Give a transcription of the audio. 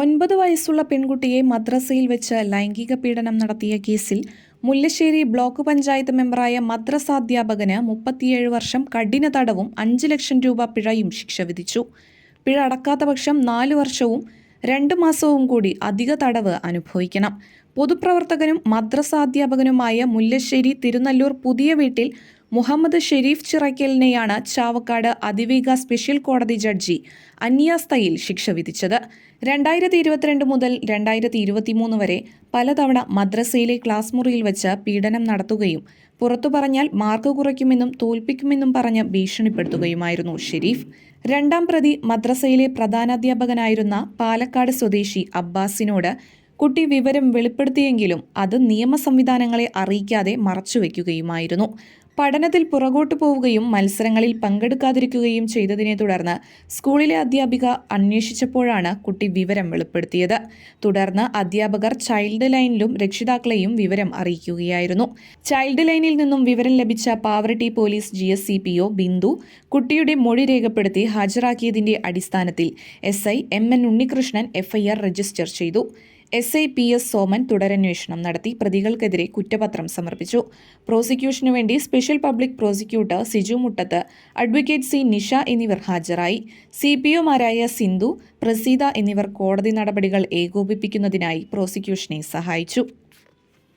ഒൻപത് വയസ്സുള്ള പെൺകുട്ടിയെ മദ്രസയിൽ വെച്ച് ലൈംഗിക പീഡനം നടത്തിയ കേസിൽ മുല്ലശ്ശേരി ബ്ലോക്ക് പഞ്ചായത്ത് മെമ്പറായ മദ്രസാധ്യാപകന് മുപ്പത്തിയേഴ് വർഷം കഠിന തടവും അഞ്ച് ലക്ഷം രൂപ പിഴയും ശിക്ഷ വിധിച്ചു. പിഴ അടക്കാത്ത പക്ഷം നാല് വർഷവും രണ്ട് മാസവും കൂടി അധിക തടവ് അനുഭവിക്കണം. പൊതുപ്രവർത്തകനും മദ്രസാധ്യാപകനുമായ മുല്ലശ്ശേരി തിരുനല്ലൂർ പുതിയ വീട്ടിൽ മുഹമ്മദ് ഷെരീഫ് ചിറക്കലിനെയാണ് ചാവക്കാട് അതിവേഗ സ്പെഷ്യൽ കോടതി ജഡ്ജി അന്യാസ്തയിൽ ശിക്ഷ വിധിച്ചത്. രണ്ടായിരത്തി ഇരുപത്തിരണ്ട് മുതൽ രണ്ടായിരത്തി ഇരുപത്തിമൂന്ന് വരെ പലതവണ മദ്രസയിലെ ക്ലാസ് മുറിയിൽ വെച്ച് പീഡനം നടത്തുകയും പുറത്തു പറഞ്ഞാൽ മാർക്ക് കുറയ്ക്കുമെന്നും തോൽപ്പിക്കുമെന്നും പറഞ്ഞ് ഭീഷണിപ്പെടുത്തുകയുമായിരുന്നു ഷെരീഫ്. രണ്ടാം പ്രതി മദ്രസയിലെ പ്രധാനാധ്യാപകനായിരുന്ന പാലക്കാട് സ്വദേശി അബ്ബാസിനോട് കുട്ടി വിവരം വെളിപ്പെടുത്തിയെങ്കിലും അത് നിയമ സംവിധാനങ്ങളെ അറിയിക്കാതെ മറച്ചുവെക്കുകയുമായിരുന്നു. പഠനത്തിൽ പുറകോട്ട് പോവുകയും മത്സരങ്ങളിൽ പങ്കെടുക്കാതിരിക്കുകയും ചെയ്തതിനെ തുടർന്ന് സ്കൂളിലെ അധ്യാപിക അന്വേഷിച്ചപ്പോഴാണ് കുട്ടി വിവരം വെളിപ്പെടുത്തിയത്. തുടർന്ന് അധ്യാപകർ ചൈൽഡ് ലൈനിലും രക്ഷിതാക്കളെയും വിവരം അറിയിക്കുകയായിരുന്നു. ചൈൽഡ് ലൈനിൽ നിന്നും വിവരം ലഭിച്ച Pavaratty police G S C P O Bindu കുട്ടിയുടെ മൊഴി രേഖപ്പെടുത്തി ഹാജരാക്കിയതിന്റെ അടിസ്ഥാനത്തിൽ S I M N Unnikrishnan FIR register ചെയ്തു. S I P S Soman തുടരന്വേഷണം നടത്തി പ്രതികൾക്കെതിരെ കുറ്റപത്രം സമർപ്പിച്ചു. പ്രോസിക്യൂഷനു വേണ്ടി special public prosecutor Siju Muttath advocate C Nisha എന്നിവർ ഹാജരായി. സി പി ഒമാരായ സിന്ധു പ്രസീത എന്നിവർ കോടതി നടപടികൾ ഏകോപിപ്പിക്കുന്നതിനായി പ്രോസിക്യൂഷനെ സഹായിച്ചു.